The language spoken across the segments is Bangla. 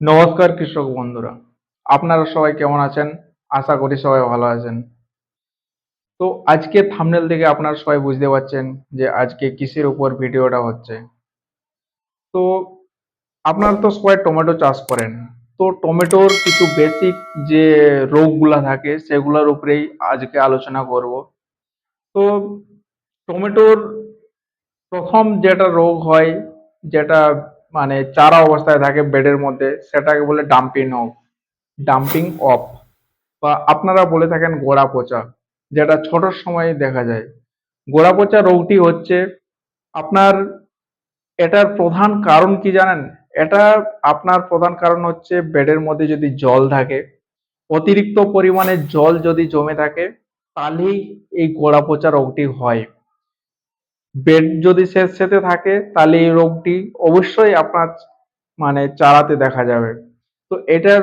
নমস্কার কৃষক বন্ধুরা। আপনারা সবাই কেমন আছেন? আশা করি সবাই ভালো আছেন। তো আজকে থামনেল থেকে আপনারা সবাই বুঝতে পারছেন যে আজকে কিসের উপর ভিডিওটা হচ্ছে। তো আপনারা তো সবাই টমেটো চাষ করেন। তো টমেটোর কিছু বেসিক যে রোগগুলা থাকে সেগুলোর উপরেই আজকে আলোচনা করব। তো টমেটোর প্রথম যেটা রোগ হয়, যেটা মানে চারা অবস্থায় থাকে বেডের মধ্যে, সেটাকে বলে ডাম্পিং অফ ডাম্পিং অফ বা আপনারা বলে থাকেন গোড়া পচা, যেটা ছোটোর সময়ে দেখা যায়। গোড়া পচা রোগটি হচ্ছে আপনার, এটার প্রধান কারণ কি জানেন? এটা আপনার প্রধান কারণ হচ্ছে বেডের মধ্যে যদি জল থাকে, অতিরিক্ত পরিমাণে জল যদি জমে থাকে, তাহলেই এই গোড়া পচা রোগটি হয়। বেড যদি স্যাঁতসেঁতে থাকে, তাহলে এই রোগটি অবশ্যই আপনার মানে চারাতে দেখা যাবে। তো এটার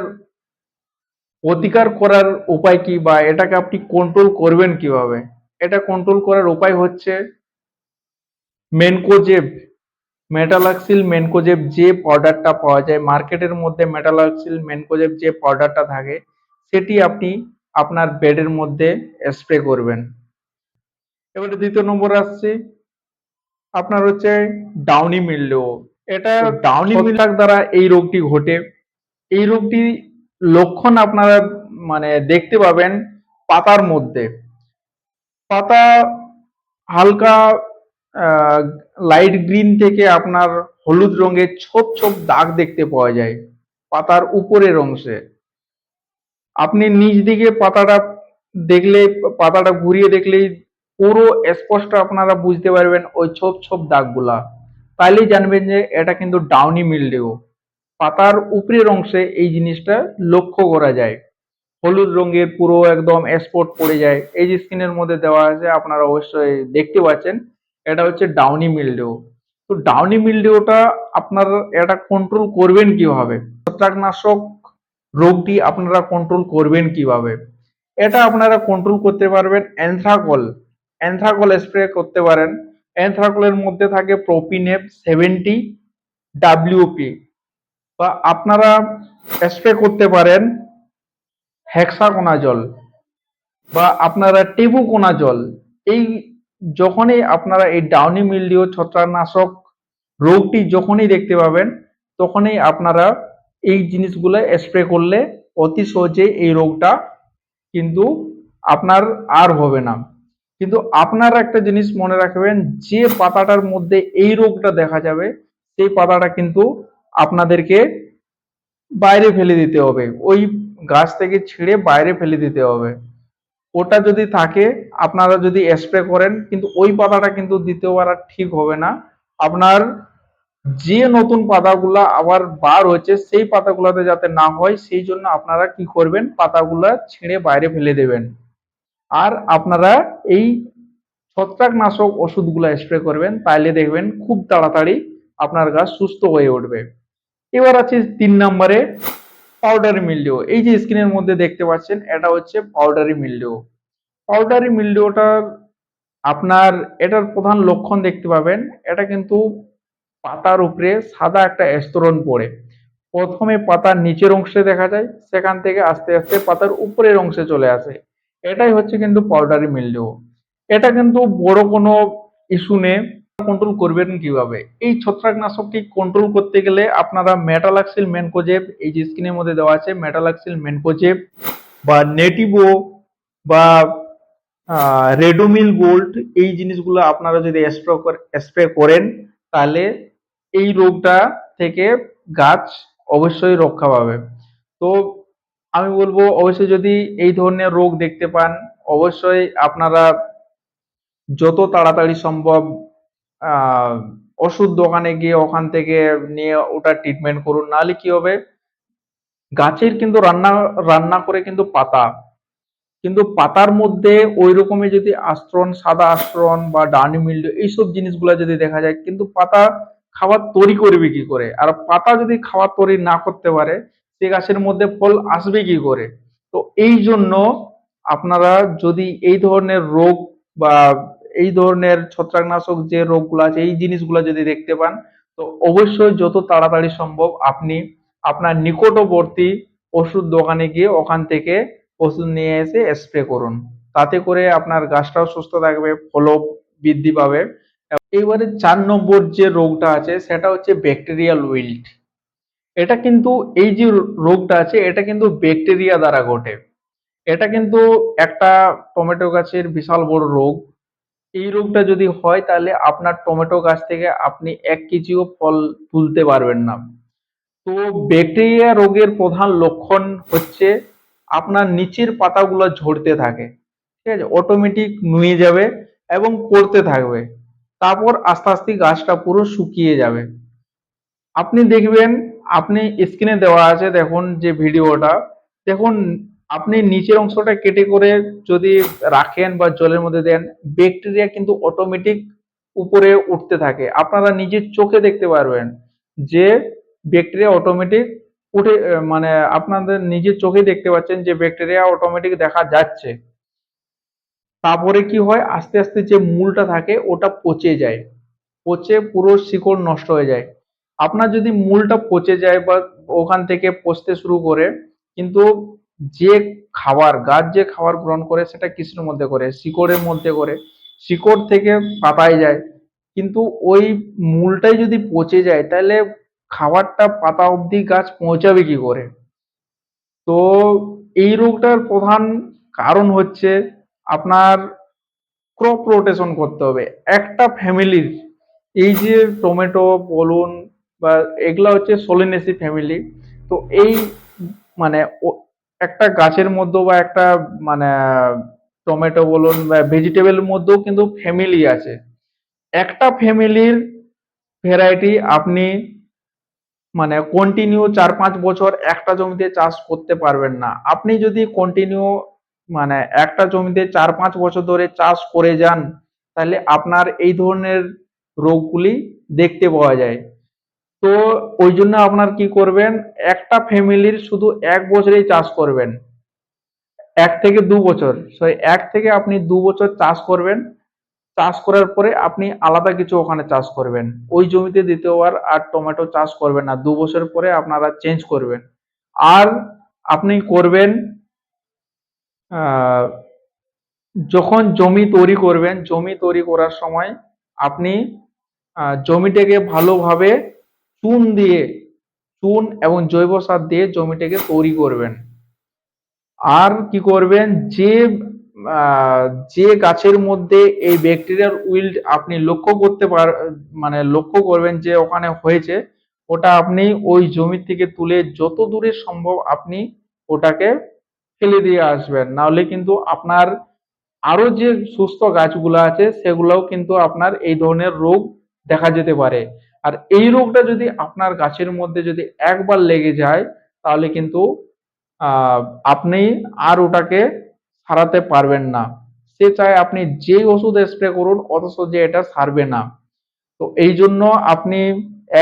প্রতিকার করার উপায় কি বা এটাকে আপনি কন্ট্রোল করবেন কীভাবে? এটা কন্ট্রোল করার উপায় হচ্ছে মেনকোজেব মেটালাক্সিল মেনকোজেব যে পাউডারটা পাওয়া যায় মার্কেটের মধ্যে মেটালাক্সিল মেনকোজেব যে পাউডারটা থাকে, সেটি আপনি আপনার বেডের মধ্যে স্প্রে করবেন। এবারে দ্বিতীয় নম্বর আসছে আপনার হচ্ছে ডাউনি মিলডেও এটা ডাউনি মিলাক দ্বারা এই রোগটি ঘটে। এই রোগটি লক্ষণ আপনারা মানে দেখতে পাবেন পাতার মধ্যে। পাতা হালকা লাইট গ্রিন থেকে আপনার হলুদ রঙের ছোপ ছোপ দাগ দেখতে পাওয়া যায় পাতার উপরের অংশে। আপনি নিচ দিকে পাতাটা দেখলে পাতাটা ঘুরিয়ে দেখলেই পুরো স্পষ্ট আপনারা বুঝতে পারবেন ওই ছোপ ছোপ দাগগুলা। তাইলেই জানবেন যে এটা কিন্তু ডাউনি মিলডেও পাতার উপরের অংশে এই জিনিসটা লক্ষ্য করা যায়। হলুদ রঙের পুরো একদম স্পট পড়ে যায়। এই যে স্ক্রিনের মধ্যে দেওয়া আছে, আপনারা অবশ্যই দেখতে পাচ্ছেন, এটা হচ্ছে ডাউনি মিলডেও তো ডাউনি মিলডেওটা আপনার এটা কন্ট্রোল করবেন কীভাবে? ছত্রাকনাশক রোগটি আপনারা কন্ট্রোল করবেন কীভাবে? এটা আপনারা কন্ট্রোল করতে পারবেন অ্যান্থ্রাকল অ্যান্থ্রাকল স্প্রে করতে পারেন। অ্যান্থ্রাকলের মধ্যে থাকে প্রোপিনেপ সেভেন্টি ডাব্লিউপি বা আপনারা স্প্রে করতে পারেন হেক্সাকোনাজল বা আপনারা টেবুকোনাজল। এই যখনই আপনারা এই ডাউনি মিলডিও ছত্রাকনাশক রোগটি যখনই দেখতে পাবেন, তখনই আপনারা এই জিনিসগুলো স্প্রে করলে অতি সহজে এই রোগটা কিন্তু আপনার আর হবে না। কিন্তু আপনারা একটা জিনিস মনে রাখবেন, যে পাতাটার মধ্যে এই রোগটা দেখা যাবে, সেই পাতাটা কিন্তু আপনাদেরকে বাইরে ফেলে দিতে হবে। ওই গাছ থেকে ছিঁড়ে বাইরে ফেলে দিতে হবে। ওটা যদি থাকে, আপনারা যদি স্প্রে করেন, কিন্তু ওই পাতাটা কিন্তু দ্বিতীয়বার আর ঠিক হবে না। আপনার যে নতুন পাতাগুলা আবার বার হচ্ছে সেই পাতাগুলোতে যাতে না হয়, সেই জন্য আপনারা কি করবেন, পাতাগুলা ছিঁড়ে বাইরে ফেলে দেবেন। আর আপনারা এই ছত্রাকনাশক ওষুধগুলো স্প্রে করবেন, তাইলে দেখবেন খুব তাড়াতাড়ি আপনার গাছ সুস্থ হয়ে উঠবে। এবার আছে তিন নম্বরে পাউডারি মিল্ডিও এই যে স্ক্রিনের মধ্যে দেখতে পাচ্ছেন, এটা হচ্ছে পাউডারি মিল্ডিও পাউডারি মিল্ডিওটার আপনার, এটার প্রধান লক্ষণ দেখতে পাবেন, এটা কিন্তু পাতার উপরে সাদা একটা স্তরণ পড়ে। প্রথমে পাতার নিচের অংশে দেখা যায়, সেখান থেকে আস্তে আস্তে পাতার উপরের অংশে চলে আসে। এটাই হচ্ছে কিন্তু পাউডারি মিল্ডিও এটা কিন্তু বড় কোনো ইস্যু নেই। কন্ট্রোল করবেন কীভাবে? এই ছত্রাকনাশকটি কন্ট্রোল করতে গেলে আপনারা মেটালাক্সিল মেনকোজেব এই যে স্ক্রিনের মধ্যে দেওয়া আছে মেটালাক্সিল মেনকোজেব বা নেটিভো বা রেডোমিল গোল্ড এই জিনিসগুলো আপনারা যদি স্প্রে স্প্রে করেন, তাহলে এই রোগটা থেকে গাছ অবশ্যই রক্ষা পাবে। তো আমি বলব, অবশ্যই যদি এই ধরনের রোগ দেখতে পান, অবশ্যই আপনারা যত তাড়াতাড়ি সম্ভব ওষুধ দোকানে গিয়ে ওখান থেকে নিয়ে ওটা ট্রিটমেন্ট করুন। নাহলে কি হবে? গাছের কিন্তু রান্না রান্না করে কিন্তু পাতা। কিন্তু পাতার মধ্যে ওই রকমের যদি আস্তরণ, সাদা আস্তরণ বা ডানি মিল্ড এইসব জিনিসগুলো যদি দেখা যায়, কিন্তু পাতা খাবার তৈরি করবে কি করে? আর পাতা যদি খাবার তৈরি না করতে পারে সে গাছের মধ্যে ফল আসবে কি করে? তো এই জন্য আপনারা যদি এই ধরনের রোগ বা এই ধরনের ছত্রাকনাশক যে রোগগুলো আছে, এই জিনিসগুলো যদি দেখতে পান, তো অবশ্যই যত তাড়াতাড়ি সম্ভব আপনি আপনার নিকটবর্তী ওষুধ দোকানে গিয়ে ওখান থেকে ওষুধ নিয়ে এসে স্প্রে করুন। তাতে করে আপনার গাছটাও সুস্থ থাকবে, ফলও বৃদ্ধি পাবে। এবারে চার নম্বর যে রোগটা আছে, সেটা হচ্ছে ব্যাকটেরিয়াল উইল্ট। এটা কিন্তু এই যে রোগটা আছে, এটা কিন্তু ব্যাকটেরিয়া দ্বারা ঘটে। এটা কিন্তু একটা টমেটো গাছের বিশাল বড় রোগ। এই রোগটা যদি হয়, তাহলে আপনার টমেটো গাছ থেকে আপনি এক কেজিও ফল তুলতে পারবেন না। তো ব্যাকটেরিয়া রোগের প্রধান লক্ষণ হচ্ছে, আপনার নিচের পাতাগুলো ঝরতে থাকে। ঠিক আছে? অটোমেটিক নুয়ে যাবে এবং পড়তে থাকবে। তারপর আস্তে আস্তে গাছটা পুরো শুকিয়ে যাবে। আপনি দেখবেন আপনি স্ক্রিনে দেওয়া আছে, দেখুন যে ভিডিওটা দেখুন, আপনি নিচের অংশটা কেটে করে যদি রাখেন বা জলের মধ্যে দেন ব্যাকটেরিয়া কিন্তু অটোমেটিক উপরে উঠতে থাকে। আপনারা নিজের চোখে দেখতে পারবেন যে ব্যাকটেরিয়া অটোমেটিক উঠে মানে আপনাদের নিজের চোখে দেখতে পাচ্ছেন যে ব্যাকটেরিয়া অটোমেটিক দেখা যাচ্ছে। তারপরে কি হয়? আস্তে আস্তে যে মূলটা থাকে, ওটা পচে যায়। পচে পুরো শিকড় নষ্ট হয়ে যায়। আপনার যদি মূলটা পচে যায় বা ওখান থেকে পচতে শুরু করে, কিন্তু যে খাবার, গাছ যে খাবার গ্রহণ করে সেটা কিসের মধ্যে করে, শিকড়ের মধ্যে করে, শিকড় থেকে পাতায় যায়, কিন্তু ওই মূলটাই যদি পচে যায়, তাহলে খাবারটা পাতা অবধি গাছ পৌঁছাবে কি করে? তো এই রোগটার প্রধান কারণ হচ্ছে আপনার ক্রপ রোটেশন করতে হবে। একটা ফ্যামিলির এই যে টমেটো বলুন বা এগুলা হচ্ছে সোলেনেসি ফ্যামিলি তো এই মানে একটা গাছের মধ্যে বা একটা মানে টমেটো বলুন বা ভেজিটেবল মধ্যেও কিন্তু ফ্যামিলি আছে। একটা ফ্যামিলির ভ্যারাইটি আপনি মানে কন্টিনিউ চার পাঁচ বছর একটা জমিতে চাষ করতে পারবেন না। আপনি যদি কন্টিনিউ মানে একটা জমিতে চার পাঁচ বছর ধরে চাষ করে যান, তাহলে আপনার এই ধরনের রোগগুলি দেখতে পাওয়া যায়। তো ওই জন্য আপনার কি করবেন, একটা ফ্যামিলির শুধু এক বছরেই চাষ করবেন। এক থেকে দু বছর সরি এক থেকে আপনি দু বছর চাষ করবেন। চাষ করার পরে আপনি আলাদা কিছু ওখানে চাষ করবেন। ওই জমিতে দ্বিতীয়বার আর টমেটো চাষ করবেন না, দু বছর পরে আপনারা চেঞ্জ করবেন। আর আপনি করবেন যখন জমি তৈরি করবেন, জমি তৈরি করার সময় আপনি জমিটাকে ভালোভাবে চুন দিয়ে, চুন এবং জৈব সার দিয়ে জমিটাকে তৈরি করবেন। আর কি করবেন? যে যে গাছের মধ্যে এই ব্যাকটেরিয়ার উইল্ড আপনি লক্ষ্য করতে পার মানে লক্ষ্য করবেন যে ওখানে হয়েছে, ওটা আপনি ওই জমি থেকে তুলে যত দূরে সম্ভব আপনি ওটাকে ফেলে দিয়ে আসবেন। নাহলে কিন্তু আপনার আরও যে সুস্থ গাছগুলো আছে, সেগুলোও কিন্তু আপনার এই ধরনের রোগ দেখা যেতে পারে। আর এই রোগটা যদি আপনার গাছের মধ্যে যদি একবার লেগে যায়, তাহলে কিন্তু আপনি আর ওটাকে সারাতে পারবেন না। সে চায় আপনি যেই ওষুধ স্প্রে করুন, অথচ যে এটা সারবে না। তো এই জন্য আপনি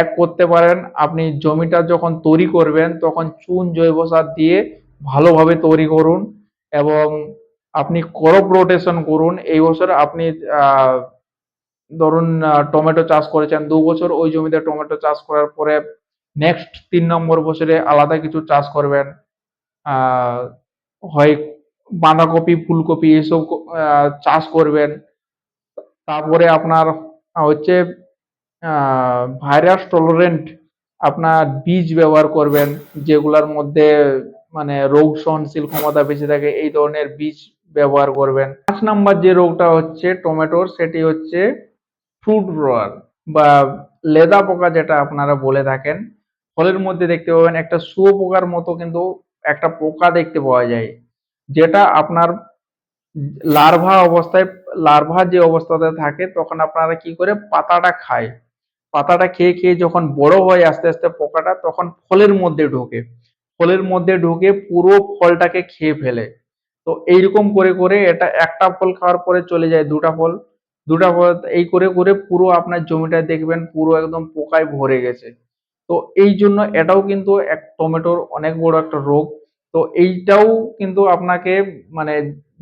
এক করতে পারেন, আপনি জমিটা যখন তৈরি করবেন, তখন চুন জৈব সার দিয়ে ভালোভাবে তৈরি করুন এবং আপনি ক্রপ রোটেশন করুন। এই বছর আপনি ধরুন টমেটো চাষ করেছেন দু বছর, ওই জমিতে টমেটো চাষ করার পরে নেক্সট তিন নম্বর বছরে আলাদা কিছু চাষ করবেন। হয় বাঁধাকপি, ফুলকপি এসব চাষ করবেন। তারপরে আপনার হচ্ছে ভাইরাস টলারেন্ট আপনার বীজ ব্যবহার করবেন, যেগুলোর মধ্যে মানে রোগ সহনশীল ক্ষমতা বেশি থাকে, এই ধরনের বীজ ব্যবহার করবেন। পাঁচ নাম্বার যে রোগটা হচ্ছে টমেটোর, সেটি হচ্ছে ফ্রুট রোয়ার বা লেদা পোকা যেটা আপনারা বলে থাকেন, ফলের মধ্যে দেখতে পাবেন একটা শুয়োপোকার মতো কিন্তু একটা পোকা দেখতে পাওয়া যায়, যেটা আপনার লার্ভা অবস্থায়, লার্ভা যে অবস্থাতে থাকে তখন আপনারা কি করে পাতাটা খায়, পাতাটা খেয়ে খেয়ে যখন বড় হয় আস্তে আস্তে পোকাটা তখন ফলের মধ্যে ঢোকে, ফলের মধ্যে ঢুকে পুরো ফলটাকে খেয়ে ফেলে, তো এইরকম করে করে এটা একটা ফল খাওয়ার পরে চলে যায় দুটা ফল দুটা এই করে করে পুরো আপনার জমিটা দেখবেন পুরো একদম পোকায় ভরে গেছে। তো এই জন্য এটাও কিন্তু এক টমেটোর অনেক বড় একটা রোগ। তো এইটাও কিন্তু আপনাকে মানে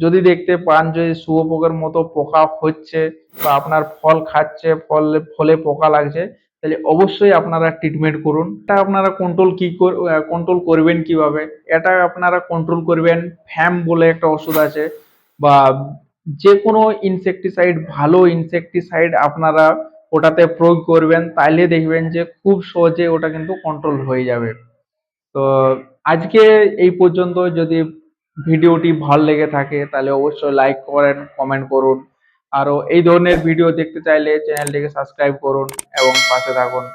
যদি দেখতে পান যে শুয়োপোকার মতো পোকা হচ্ছে বা আপনার ফল খাচ্ছে, ফল, ফলে পোকা লাগছে, তাহলে অবশ্যই আপনারা ট্রিটমেন্ট করুন। এটা আপনারা কন্ট্রোল কি কন্ট্রোল করবেন কীভাবে? এটা আপনারা কন্ট্রোল করবেন ফ্যাম বলে একটা ওষুধ আছে বা যে কোনো ইনসেকটিসাইড ভালো ইনসেকটিসাইড আপনারা ওটাতে প্রয়োগ করবেন, তাইলে দেখবেন যে খুব সহজে ওটা কিন্তু কন্ট্রোল হয়ে যাবে। তো আজকে এই পর্যন্ত যদি ভিডিওটি ভালো লেগে থাকে, তাহলে অবশ্যই লাইক করেন কমেন্ট করুন। আরও এই ধরনের ভিডিও দেখতে চাইলে চ্যানেলটিকে সাবস্ক্রাইব করুন এবং পাশে থাকুন।